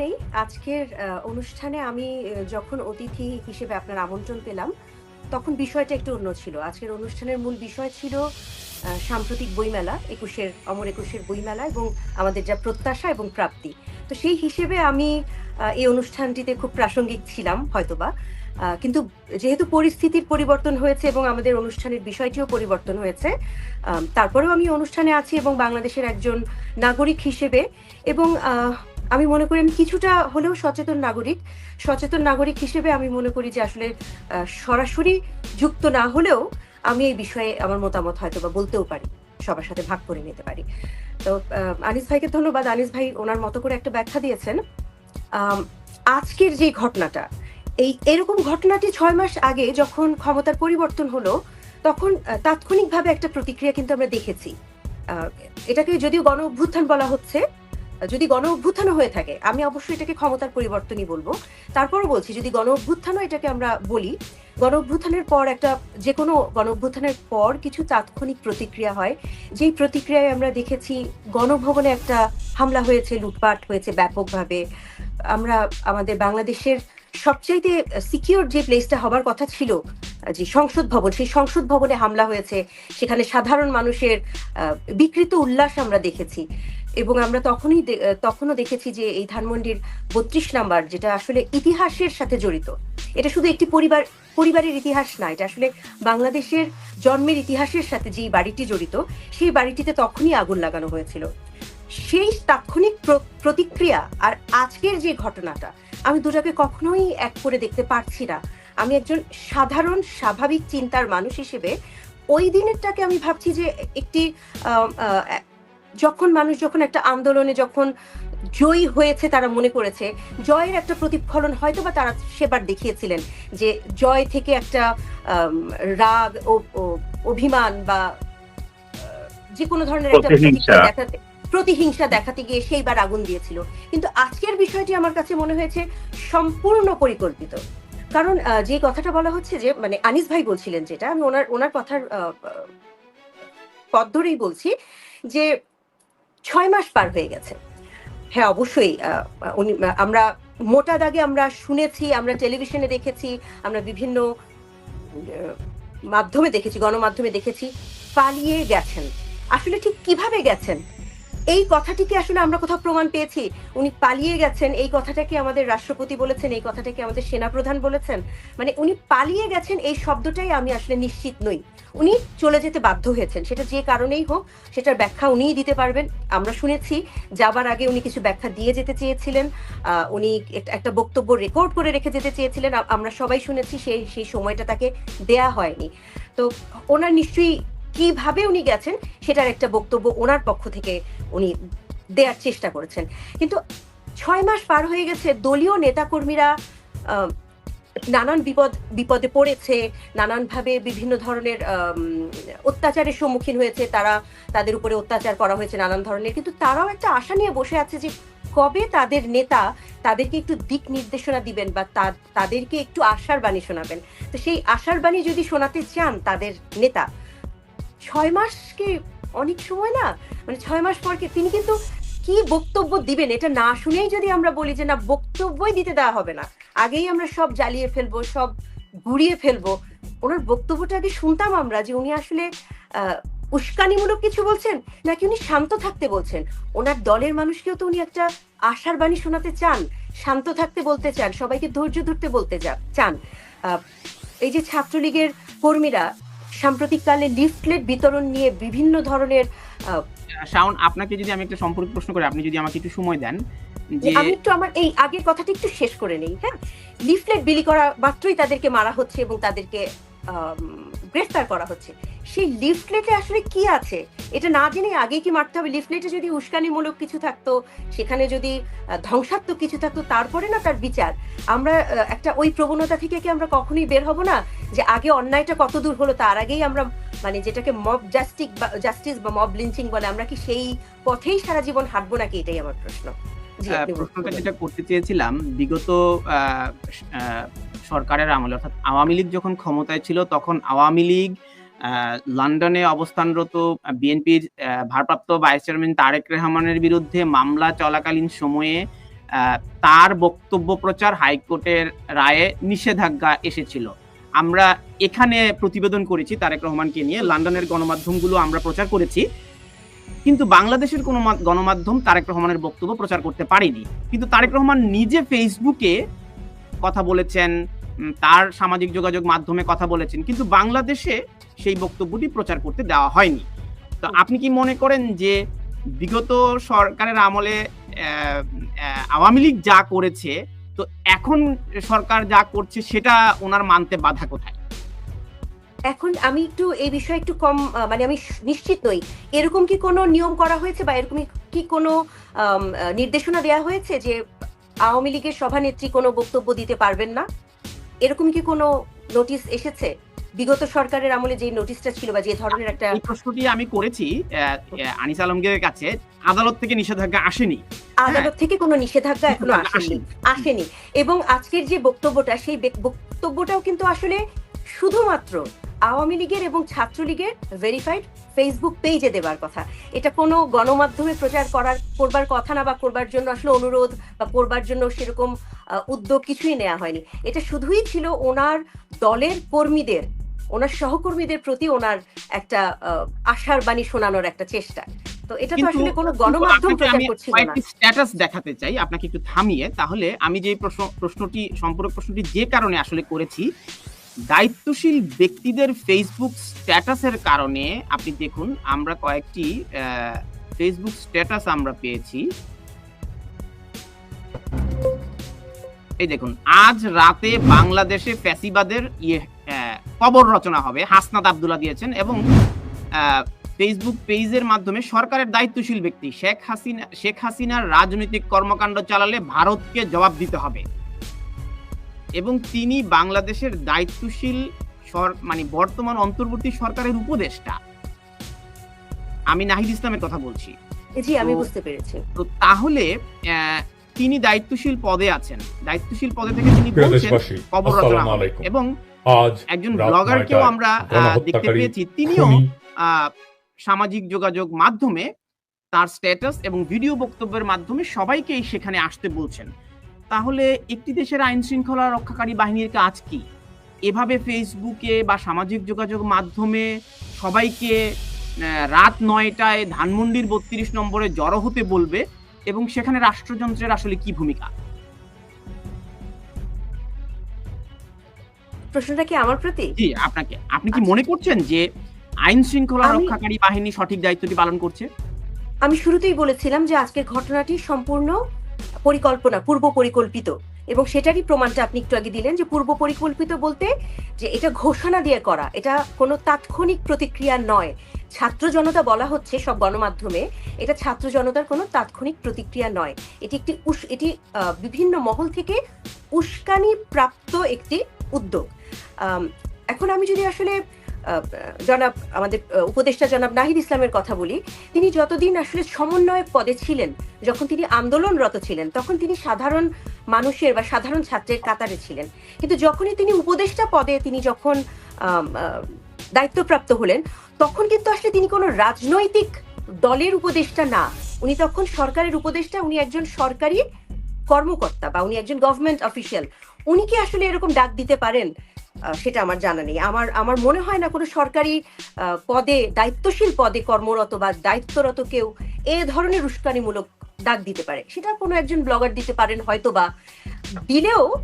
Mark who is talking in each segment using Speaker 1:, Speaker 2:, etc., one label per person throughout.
Speaker 1: নেই। আজকের অনুষ্ঠানে আমি যখন অতিথি হিসেবে আপনার আমন্ত্রণ পেলাম, তখন বিষয়টা একটু অন্য ছিল। আজকের অনুষ্ঠানের মূল বিষয় ছিল সাম্প্রতিক বইমেলা, একুশের, অমর একুশের বইমেলা এবং আমাদের যা প্রত্যাশা এবং প্রাপ্তি। তো সেই হিসেবে আমি এই অনুষ্ঠানটিতে খুব প্রাসঙ্গিক ছিলাম হয়তোবা। কিন্তু যেহেতু পরিস্থিতির পরিবর্তন হয়েছে এবং আমাদের অনুষ্ঠানের বিষয়টিও পরিবর্তন হয়েছে তারপরেও আমি অনুষ্ঠানে আছি এবং বাংলাদেশের একজন নাগরিক হিসেবে এবং আমি মনে করি আমি কিছুটা হলেও সচেতন নাগরিক। সচেতন নাগরিক হিসেবে আমি মনে করি যে আসলে সরাসরি যুক্ত না হলেও আমি এই বিষয়ে আমার মতামত হয়তো বা বলতেও পারি, সবার সাথে ভাগ করে নিতে পারি। তো আনিস ভাইকে ধন্যবাদ। আনিস ভাই ওনার মতো করে একটা ব্যাখ্যা দিয়েছেন। আজকের যে ঘটনাটা, এই এরকম ঘটনাটি ছয় মাস আগে যখন ক্ষমতার পরিবর্তন হলো, তখন তাৎক্ষণিকভাবে একটা প্রতিক্রিয়া কিন্তু আমরা দেখেছি। এটাকে যদিও গণ অভ্যুত্থান বলা হচ্ছে যদি গণ অভ্যুত্থানও হয়ে থাকে, আমি অবশ্যই এটাকে ক্ষমতার পরিবর্তনই বলব। তারপরও বলছি, যদি গণ অভ্যুত্থানও এটাকে আমরা বলি গণ অভ্যুত্থানের পর একটা যে কোনো গণ অভ্যুত্থানের পর কিছু তাৎক্ষণিক প্রতিক্রিয়া হয়। যেই প্রতিক্রিয়ায় আমরা দেখেছি, গণভবনে একটা হামলা হয়েছে, লুটপাট হয়েছে ব্যাপকভাবে। আমরা, আমাদের বাংলাদেশের সবচাইতে সিকিউর যে প্লেসটা হবার কথা ছিল, যে সংসদ ভবন, সেই সংসদ ভবনে হামলা হয়েছে। সেখানে সাধারণ মানুষের বিকৃত উল্লাস আমরা দেখেছি। এবং আমরা তখনই তখনও দেখেছি যে এই ধানমন্ডির বত্রিশ নাম্বার, যেটা আসলে ইতিহাসের সাথে জড়িত। এটা শুধু একটি পরিবার পরিবারের ইতিহাস না, এটা আসলে বাংলাদেশের জন্মের ইতিহাসের সাথে যেই বাড়িটি জড়িত, সেই বাড়িটিতে তখনই আগুন লাগানো হয়েছিল। সেই তাৎক্ষণিক প্র- প্রতিক্রিয়া আর আজকের যে ঘটনাটা, আমি দুটাকে কখনোই এক করে দেখতে পারছি না। আমি একজন সাধারণ, স্বাভাবিক চিন্তার মানুষ হিসেবে, ওই দিনেরটাকে আমি ভাবছি যে একটি যখন মানুষ যখন একটা আন্দোলনে যখন জয়ী হয়েছে তারা মনে করেছে জয়ের একটা প্রতিফলন হয়তো বা তারা সেবার দেখিয়েছিলেন যে জয় থেকে একটা রাগ ও অভিমান বা যে কোনো ধরনের একটা
Speaker 2: প্রতিহিংসা।
Speaker 1: দেখাতে প্রতিহিংসা দেখাতে গিয়ে সেইবার আগুন দিয়েছিল কিন্তু আজকের বিষয়টি আমার কাছে মনে হয়েছে সম্পূর্ণ পরিকল্পিত কারণ যে কথাটা বলা হচ্ছে যে মানে আনিস ভাই বলছিলেন যেটা আমি ওনার ওনার কথার পথ ধরেই বলছি যে ছয় মাস পার হয়ে গেছে। হ্যাঁ অবশ্যই উনি, আমরা মোটা দাগে আমরা শুনেছি, আমরা টেলিভিশনে দেখেছি, আমরা বিভিন্ন মাধ্যমে দেখেছি, গণমাধ্যমে দেখেছি, পালিয়ে গেছেন। আসলে ঠিক কীভাবে গেছেন? এই কথাটিকে আসলে আমরা কোথাও প্রমাণ পেয়েছি। উনি পালিয়ে গেছেন, এই কথাটাকে আমাদের রাষ্ট্রপতি বলেছেন, এই কথাটাকে আমাদের সেনাপ্রধান বলেছেন। মানে উনি পালিয়ে গেছেন, এই শব্দটাই আমি আসলে নিশ্চিত নই। উনি চলে যেতে বাধ্য হয়েছেন, সেটা যে কারণেই হোক, সেটার ব্যাখ্যা উনিই দিতে পারবেন। আমরা শুনেছি, যাবার আগে উনি কিছু ব্যাখ্যা দিয়ে যেতে চেয়েছিলেন উনি একটা বক্তব্য রেকর্ড করে রেখে যেতে চেয়েছিলেন। আমরা সবাই শুনেছি, সেই সেই সময়টা তাকে দেয়া হয়নি। তো ওনার নিশ্চয়ই কীভাবে উনি গেছেন সেটার একটা বক্তব্য ওনার পক্ষ থেকে উনি দেওয়ার চেষ্টা করেছেন। কিন্তু ছয় মাস পার হয়ে গেছে, দলীয় নেতাকর্মীরা নানান বিপদ, বিপদে পড়েছে, নানানভাবে বিভিন্ন ধরনের অত্যাচারের সম্মুখীন হয়েছে, তারা তাদের উপরে অত্যাচার করা হয়েছে নানান ধরনের। কিন্তু তারাও একটা আশা নিয়ে বসে আছে যে কবে তাদের নেতা তাদেরকে একটু দিক নির্দেশনা দিবেন বা তাদেরকে একটু আশার বাণী শোনাবেন। তো সেই আশার বাণী যদি শোনাতে চান তাদের নেতা ছয় মাস কি অনেক সময় না? মানে ছয় মাস পর কি তিনি কিন্তু কি বক্তব্য দিবেন এটা না শুনেই যদি আমরা বলি যে না, বক্তব্যই দিতে দেওয়া হবে না। আগেই আমরা সব জ্বালিয়ে ফেলব, সব গুড়িয়ে ফেলব। ওনার বক্তব্যটা আগে শুনতাম আমরা যে উনি আসলে উস্কানিমূলক কিছু বলছেন নাকি উনি শান্ত থাকতে বলছেন? ওনার দলের মানুষকেও তো উনি একটা আশার বাণী শোনাতে চান। শান্ত থাকতে বলতে চান, সবাইকে ধৈর্য ধরতে বলতে চান। এই যে ছাত্রলীগের কর্মীরা সাম্প্রতিককালে লিফলেট বিতরণ নিয়ে বিভিন্ন ধরনের
Speaker 3: শাওন আপনাকে যদি আমি একটা সম্পর্ক প্রশ্ন করি আপনি যদি আমাকে একটু সময় দেন
Speaker 1: আমি একটু আমার এই আগের কথাটা একটু শেষ করে নেই হ্যাঁ? লিফলেট বিলি করা মাত্রই তাদেরকে মারা হচ্ছে এবং তাদেরকে গ্রেফতার করা হচ্ছে। সেই লিফলেটে আসলে কি আছে? এটা না জেনে আগে কি মারতে হবে? লিফলেটে যদি উস্কানিমূলক কিছু থাকতো সেখানে যদি ধ্বংসাত্মক কিছু থাকতো তারপরে না তার বিচার? আমরা একটা ওই প্রবণতা থেকে কি আমরা কখনোই বের হব না? যে আগে অন্যায়টা কত দূর হলো তার আগেই আমরা মানে যেটাকে মব জাস্টিক বা জাস্টিস বা মব লিঞ্চিং বলে আমরা কি সেই পথেই সারা জীবন হাঁটবো নাকি? এটাই আমার প্রশ্ন।
Speaker 3: প্রশ্নটা যেটা করতে চেয়েছিলাম বিগত সরকারের আমলে। অর্থাৎ আওয়ামী লীগ যখন ক্ষমতায় ছিল, তখন আওয়ামী লীগ লন্ডনে অবস্থানরত বিএনপির ভারপ্রাপ্ত ভাইস চেয়ারম্যান তারেক রহমানের বিরুদ্ধে মামলা চলাকালীন সময়ে তার বক্তব্য প্রচার হাইকোর্টের রায়ে নিষেধাজ্ঞা এসেছিল। আমরা এখানে প্রতিবেদন করেছি তারেক রহমানকে নিয়ে, লন্ডনের গণমাধ্যমগুলো আমরা প্রচার করেছি। কিন্তু বাংলাদেশের কোনো গণমাধ্যম তারেক রহমানের বক্তব্য প্রচার করতে পারেনি। কিন্তু তারেক রহমান নিজে ফেসবুকে কথা বলেছেন তার সামাজিক যোগাযোগ মাধ্যমে কথা বলেছেন কিন্তু বাংলাদেশে সেই বক্তব্যটি প্রচার করতে দেওয়া হয়নি। তো আপনি কি মনে করেন যে বিগত সরকারের আমলে আওয়ামী লীগ যা করেছে তো এখন সরকার যা করছে সেটা ওনার মানতে বাধা কোথায়?
Speaker 1: এখন আমি একটু এই বিষয়ে একটু কম মানে আমি নিশ্চিত নই। এরকম কি কোনো নিয়ম করা হয়েছে বা এরকম কি কোনো নির্দেশনা দেওয়া হয়েছে যে আওয়ামী লীগের সভানেত্রী কোনো বক্তব্য দিতে পারবেন না? এরকম কি কোনো নোটিশ এসেছে? বিগত সরকারের আমলে যে নোটিশটা ছিল বা যে ধরনের একটা
Speaker 3: প্রশ্নটি আমি করেছি আনিস আলমগীরের কাছে। আদালত থেকে নিষেধাজ্ঞা আসেনি।
Speaker 1: আদালত থেকে কোনো নিষেধাজ্ঞা
Speaker 3: এখনও
Speaker 1: আসেনি।
Speaker 3: আসেনি।
Speaker 1: আসেনি। এবং আজকের যে বক্তব্যটা সেই বক্তব্যটাও কিন্তু আসলে শুধুমাত্র আওয়ামী লীগের এবং ছাত্রলীগের ভেরিফাইড ফেসবুক পেজে দেবার কথা। এটা কোনো গণমাধ্যমে প্রচার করার করবার কথা না বা করবার জন্য আসলে অনুরোধ বা করবার জন্য সেরকম উদ্যোগ কিছুই নেওয়া হয়নি। এটা শুধুই ছিল ওনার দলের কর্মীদের ওনার সহকর্মীদের প্রতি ওনার একটা আশার বাণী শোনানোর একটা চেষ্টা। তো এটা তো আসলে কোনো
Speaker 3: কিন্তু
Speaker 1: গণমাধ্যম প্রচার
Speaker 3: আমি
Speaker 1: করছিল না।
Speaker 3: স্ট্যাটাস দেখাতে চাই আপনাকে একটু থামিয়ে। তাহলে আমি যে প্রশ্ন প্রশ্নটি সম্পূরক প্রশ্নটি যে কারণে আসলে করেছি দায়িত্বশীল ব্যক্তিদের ফেসবুক স্ট্যাটাসের কারণে আপনি দেখুন, আমরা কয়েকটি ফেসবুক স্ট্যাটাস আমরা পেয়েছি। এই দেখুন, আজ রাতে বাংলাদেশে ফ্যাসিবাদের ইয়ে কবর রচনা হবে, হাসনাত আব্দুল্লাহ দিয়েছেন এবং ফেসবুক পেজের মাধ্যমে সরকারের দায়িত্বশীল ব্যক্তি শেখ হাসিনা, শেখ হাসিনার রাজনৈতিক কর্মকাণ্ড চালালে ভারতকে জবাব দিতে হবে। এবং তিনি বাংলাদেশের দায়িত্বশীল সর- মানে বর্তমান অন্তর্বর্তী সরকারের উপদেষ্টা। আমি নাহিদ ইসলামের কথা বলছি।
Speaker 1: জি আমি বুঝতে পেরেছি।
Speaker 3: তো তাহলে আহ, তিনি দায়িত্বশীল পদে আছেন। দায়িত্বশীল পদে থেকে তিনি বলছেন কবর রচনা এবং একজন ব্লগারকেও আমরা আহ, দেখতে পেয়েছি। তিনিও আহ, সামাজিক যোগাযোগ মাধ্যমে তার স্ট্যাটাস এবং ভিডিও বক্তব্যের মাধ্যমে সবাইকেই সেখানে আসতে বলছেন। তাহলে একটি দেশের আইন শৃঙ্খলা রক্ষাকারী বাহিনীর কাজ কি? এভাবে ফেসবুকে বা সামাজিক যোগাযোগ মাধ্যমে সবাইকে রাত নয়টায় ধানমন্ডির বত্রিশ নম্বরে জড়ো হতে বলবে এবং সেখানে রাষ্ট্রযন্ত্রের আসলে কি ভূমিকা?
Speaker 1: প্রশ্নটা কি আমার প্রতি?
Speaker 3: জি আপনাকে। আপনি কি
Speaker 1: আচ্ছা।
Speaker 3: মনে করছেন যে আইন শৃঙ্খলা রক্ষাকারী বাহিনী সঠিক দায়িত্বটি পালন করছে?
Speaker 1: আমি শুরুতেই বলেছিলাম যে আজকের ঘটনাটি সম্পূর্ণ পরিকল্পনা, পূর্ব পরিকল্পিত। এবং সেটারই প্রমাণটা আপনি একটু আগে দিলেন যে পূর্ব পরিকল্পিত বলতে যে এটা ঘোষণা দিয়ে করা, এটা কোনো তাৎক্ষণিক প্রতিক্রিয়া নয়। ছাত্র জনতা বলা হচ্ছে সব গণমাধ্যমে, এটা ছাত্র জনতার কোনো তাৎক্ষণিক প্রতিক্রিয়া নয়। এটি একটি উস- এটি বিভিন্ন মহল থেকে উস্কানি প্রাপ্ত একটি উদ্যোগ। এখন আমি যদি আসলে জনাব, আমাদের উপদেষ্টা জনাব নাহিদ ইসলামের কথা বলি, তিনি যতদিন আসলে সমন্বয়ক পদে ছিলেন, যখন তিনি আন্দোলনরত ছিলেন, তখন তিনি সাধারণ মানুষের বা সাধারণ ছাত্রের কাতারে ছিলেন। কিন্তু যখনই তিনি উপদেষ্টা পদে তিনি যখন দায়িত্বপ্রাপ্ত হলেন, তখন কিন্তু আসলে তিনি কোনো রাজনৈতিক দলের উপদেষ্টা না। উনি তখন সরকারের উপদেষ্টা, উনি একজন সরকারি কর্মকর্তা বা উনি একজন গভর্নমেন্ট অফিসিয়াল উনি কি আসলে এরকম ডাক দিতে পারেন? সেটা আমার জানা নেই। আমার আমার মনে হয় না কোনো সরকারি পদে, দায়িত্বশীল পদে কর্মরত বা দায়িত্বরত কেউ এ ধরনের উস্কানিমূলক ডাক দিতে পারে। সেটা কোনো একজন ব্লগার দিতে পারেন হয়তো বা দিলেও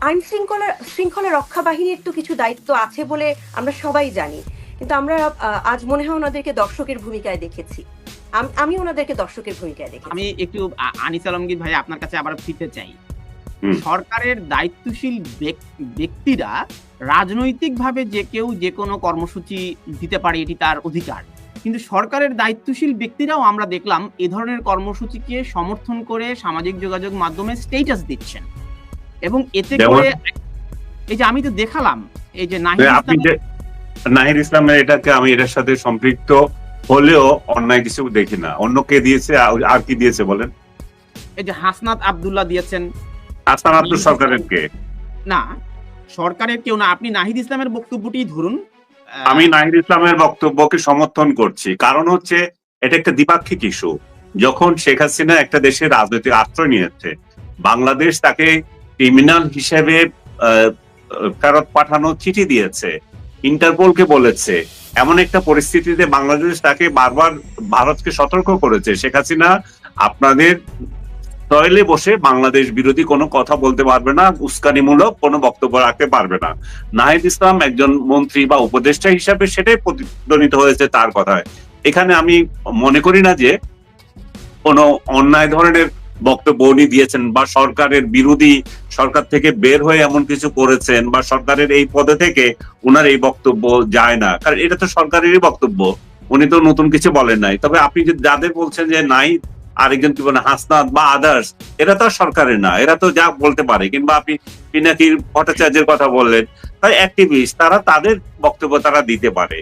Speaker 1: আইন শৃঙ্খলা শৃঙ্খলা রক্ষা বাহিনীর তো কিছু দায়িত্ব আছে বলে আমরা সবাই জানি। কিন্তু আমরা আজ মনে হয় ওনাদেরকে দর্শকের ভূমিকায় দেখেছি। আম- ওনাদেরকে দর্শকের ভূমিকায় দেখেছি।
Speaker 3: আমি একটু আনিস আলমগীর ভাই আপনার কাছে আবার ফিরতে চাই। সরকারের দায়িত্বশীল ব্যক্তিরা রাজনৈতিকভাবে যে কেউ যে কোনো কর্মসূচি দিতে পারে এটি তার অধিকার। কিন্তু সরকারের দায়িত্বশীল ব্যক্তিরাও আমরা দেখলাম এ ধরনের কর্মসূচিকে সমর্থন করে সামাজিক যোগাযোগ মাধ্যমে স্টেটাস দিচ্ছেন। এবং এতে করে এই যে আমি তো দেখালাম এই যে
Speaker 4: নাহির ইসলামের এটাকে আমি এটার সাথে সম্পৃক্ত হলেও অন্যায় কিছু দেখি না। অন্য কে দিয়েছে আর কি দিয়েছে বলেন?
Speaker 3: এই যে হাসনাত আব্দুল্লাহ দিয়েছেন
Speaker 4: আব্দুল সরকারের কে
Speaker 3: না সরকারের কেউ না। আপনি নাহিদ ইসলামের বক্তব্যটি ধরুন।
Speaker 4: আমি নাহির ইসলামের বক্তব্যকে সমর্থন করছি। কারণ হচ্ছে এটা একটা দ্বিপাক্ষিক ইস্যু যখন শেখ হাসিনা একটা দেশের রাজনৈতিক আশ্রয় নিয়েছে বাংলাদেশ তাকে ক্রিমিনাল হিসেবে ফেরত পাঠানো চিঠি দিয়েছে ইন্টারপোলকে বলেছে। এমন একটা পরিস্থিতিতে বাংলাদেশ তাকে বারবার ভারতকে সতর্ক করেছে। শেখ হাসিনা আপনাদের টয়লে বসে বাংলাদেশ বিরোধী কোনো কথা বলতে পারবে না, উস্কানিমূলক কোনো বক্তব্য রাখতে পারবে না। নাহিদ ইসলাম একজন মন্ত্রী বা উপদেষ্টা হিসাবে সেটাই প্রতিধ্বনিত হয়েছে তার কথায়। এখানে আমি মনে করি না যে কোনো অন্যায় ধরনের বক্তব্য উনি দিয়েছেন বা সরকারের বিরোধী সরকার থেকে বের হয়ে এমন কিছু করেছেন বা সরকারের এই পদে থেকে উনার এই বক্তব্য যায় না। কারণ এটা তো সরকারেরই বক্তব্য, উনি তো নতুন কিছু বলেন নাই। তবে আপনি যাদের বলছেন যে নাই আরেকজন কি বলেন হাসনাত বা আদার্স এরা তো আর সরকারের না এরা তো যা বলতে পারে। কিংবা আপনি পিনাকির ভট্টাচার্যের কথা বললেন তাই অ্যাক্টিভিস্ট তারা তাদের বক্তব্য তারা দিতে পারে।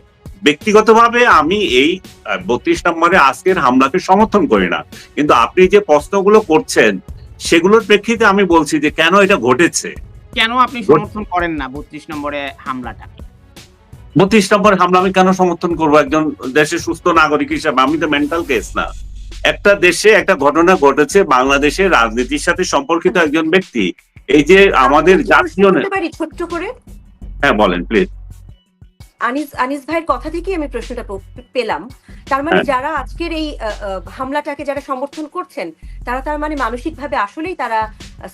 Speaker 4: ব্যক্তিগতভাবে আমি এই বত্রিশ নম্বরে আজকের হামলাকে সমর্থন করি না। কিন্তু আপনি যে প্রশ্নগুলো করছেন সেগুলোর প্রেক্ষিতে আমি বলছি যে কেন এটা ঘটেছে?
Speaker 3: কেন আপনি সমর্থন করেন না বত্রিশ নম্বরে হামলাটা?
Speaker 4: বত্রিশ নম্বর হামলা আমি কেন সমর্থন করব? একজন দেশের সুস্থ নাগরিক হিসাবে আমি তো মেন্টাল কেস না। একটা দেশে একটা ঘটনা ঘটেছে বাংলাদেশের রাজনীতির সাথে সম্পর্কিত একজন ব্যক্তি। এই যে আমাদের জাতীয়
Speaker 1: ছোট্ট করে?
Speaker 4: হ্যাঁ বলেন প্লিজ
Speaker 1: আনিস আনিস ভাইয়ের কথা থেকেই আমি প্রশ্নটা পেলাম। তার মানে
Speaker 4: হ্যাঁ।
Speaker 1: যারা আজকের এই হামলাটাকে যারা সমর্থন করছেন তারা তার মানে মানসিকভাবে আসলেই তারা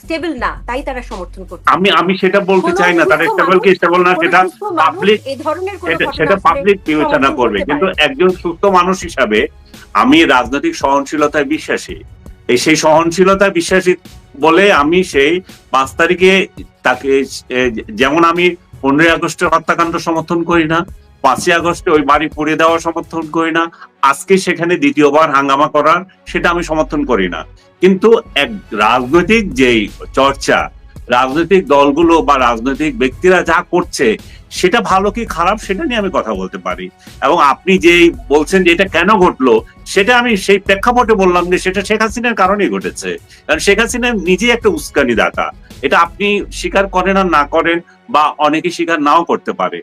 Speaker 1: স্টেবল না তাই তারা সমর্থন করছে।
Speaker 4: আমি আমি সেটা বলতে চাই না তারা স্টেবল কি স্টেবল না সেটা পাবলিক
Speaker 1: এই ধরনের
Speaker 4: সেটা পাবলিক বিবেচনা করবে। কিন্তু একজন সুস্থ মানুষ হিসাবে আমি রাজনৈতিক সহনশীলতায় বিশ্বাসী। এই সেই সহনশীলতায় বিশ্বাসী বলে আমি সেই পাঁচ তারিখে তাকে যেমন আমি পনেরোই আগস্টের হত্যাকাণ্ড সমর্থন করি না, পাঁচই আগস্টে ওই বাড়ি পুড়িয়ে দেওয়া সমর্থন করি না, আজকে সেখানে দ্বিতীয়বার হাঙ্গামা করার সেটা আমি সমর্থন করি না। কিন্তু এক রাজনৈতিক যেই চর্চা রাজনৈতিক দলগুলো বা রাজনৈতিক ব্যক্তিরা যা করছে, সেটা ভালো কি খারাপ সেটা নিয়ে আমি কথা বলতে পারি। এবং আপনি যেই বলছেন যে এটা কেন ঘটলো, সেটা আমি সেই প্রেক্ষাপটে বললাম যে সেটা শেখ হাসিনার কারণেই ঘটেছে। কারণ শেখ হাসিনা নিজে একটা উস্কানি দাতা। এটা আপনি স্বীকার করেন আর না করেন বা অনেকে স্বীকার নাও করতে পারে।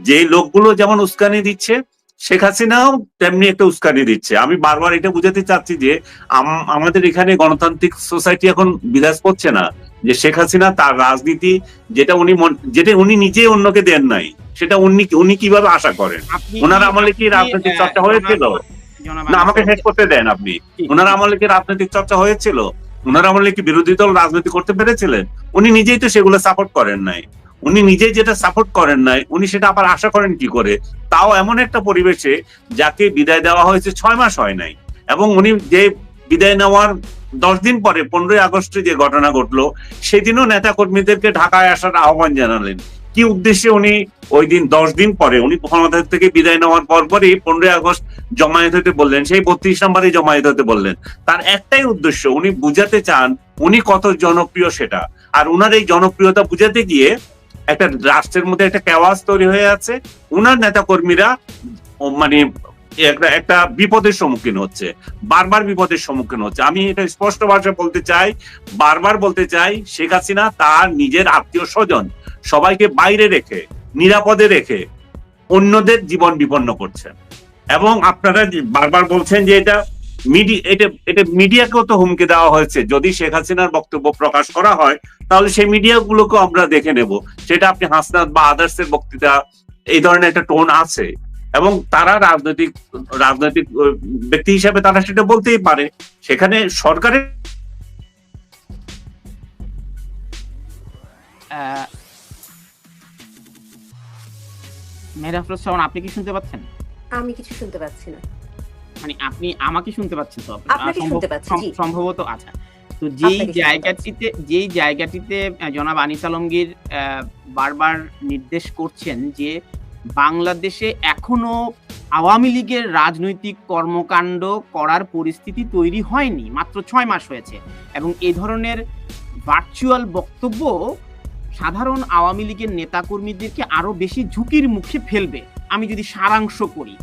Speaker 4: যে লোকগুলো যেমন উস্কানি দিচ্ছে, শেখ হাসিনাও তেমনি একটা উস্কানি দিচ্ছে। আমি বারবার এটা বুঝাতে চাচ্ছি যে আম- আমাদের এখানে গণতান্ত্রিক সোসাইটি এখন বিরাজ করছে না। যে শেখ হাসিনা তার রাজনীতি যেটা উনি যেটা উনি নিজে অন্যকে দেন নাই সেটা উনি উনি কীভাবে আশা করেন? ওনার আমলে কি রাজনৈতিক চর্চা হয়েছিল? না আমাকে শেষ করতে দেন আপনি। ওনার আমলে কি রাজনৈতিক চর্চা হয়েছিল? ওনার আমলে কি বিরোধী দল রাজনীতি করতে পেরেছিলেন? উনি নিজেই তো সেগুলো সাপোর্ট করেন নাই। উনি নিজেই যেটা সাপোর্ট করেন নাই উনি সেটা আবার আশা করেন কি করে? তাও এমন একটা পরিবেশে যাকে বিদায় দেওয়া হয়েছে ছয় মাস হয় নাই। এবং উনি যে বিদায় নেওয়ার দশ দিন পরে, পনেরোই আগস্টে যে ঘটনা ঘটলো, সেদিনও নেতা কর্মীদেরকে ঢাকায় আসার আহ্বান জানালেন। কি উদ্দেশ্যে উনি ওই দিন দশ দিন পরে, উনি ক্ষমতা থেকে বিদায় নেওয়ার পর পরই পনেরোই আগস্ট জমায়েত হতে বললেন, সেই বত্রিশ নম্বরে জমায়েত হতে বললেন। তার একটাই উদ্দেশ্য, উনি বুঝাতে চান উনি কত জনপ্রিয় সেটা। আর উনার এই জনপ্রিয়তা বুঝাতে গিয়ে একটা রাষ্ট্রের মধ্যে একটা কেওয়াজ তৈরি হয়ে আছে। উনার নেতা কর্মীরা মানে একটা বিপদের সম্মুখীন হচ্ছে। বারবার বিপদের সম্মুখীন হচ্ছে। আমি এটা স্পষ্ট ভাষায় বলতে চাই, বারবার বলতে চাই, শেখ হাসিনা তার নিজের আত্মীয় স্বজন সবাইকে বাইরে রেখে, নিরাপদে রেখে অন্যদের জীবন বিপন্ন করছেন। এবং আপনারা বারবার বলছেন যে এটা মিডিয়া এটা এটা মিডিয়াকেও তো হুমকি দেওয়া হয়েছে। যদি শেখ হাসিনার বক্তব্য প্রকাশ করা হয়, তাহলে সেই মিডিয়াগুলোকেও আমরা দেখে নেব। সেটা আপনি হাসনাত বা আদার্সের বক্তৃতা, এই ধরনের একটা টোন আছে। এবং তারা রাজনৈতিক রাজনৈতিক ব্যক্তি হিসাবে তারা সেটা বলতেই পারে। সেখানে সরকারের
Speaker 3: শাওন আপনি কি শুনতে পাচ্ছেন?
Speaker 1: আমি কিছু শুনতে পাচ্ছি না।
Speaker 3: মানে আপনি আমাকে শুনতে পাচ্ছেন তো?
Speaker 1: আপনাকে শুনতে পাচ্ছি,
Speaker 3: সম্ভবত আচ্ছা। তো যেই জায়গাটিতে যেই জায়গাটিতে জনাব আনিস আলমগীর আহ, বারবার নির্দেশ করছেন যে বাংলাদেশে এখনও আওয়ামী লীগের রাজনৈতিক কর্মকাণ্ড করার পরিস্থিতি তৈরি হয়নি, মাত্র ছয় মাস হয়েছে। এবং এ ধরনের ভার্চুয়াল বক্তব্য সাধারণ আওয়ামী লীগের নেতাকর্মীদেরকে আরও বেশি ঝুঁকির মুখে ফেলবে। আমি যদি সারাংশ করি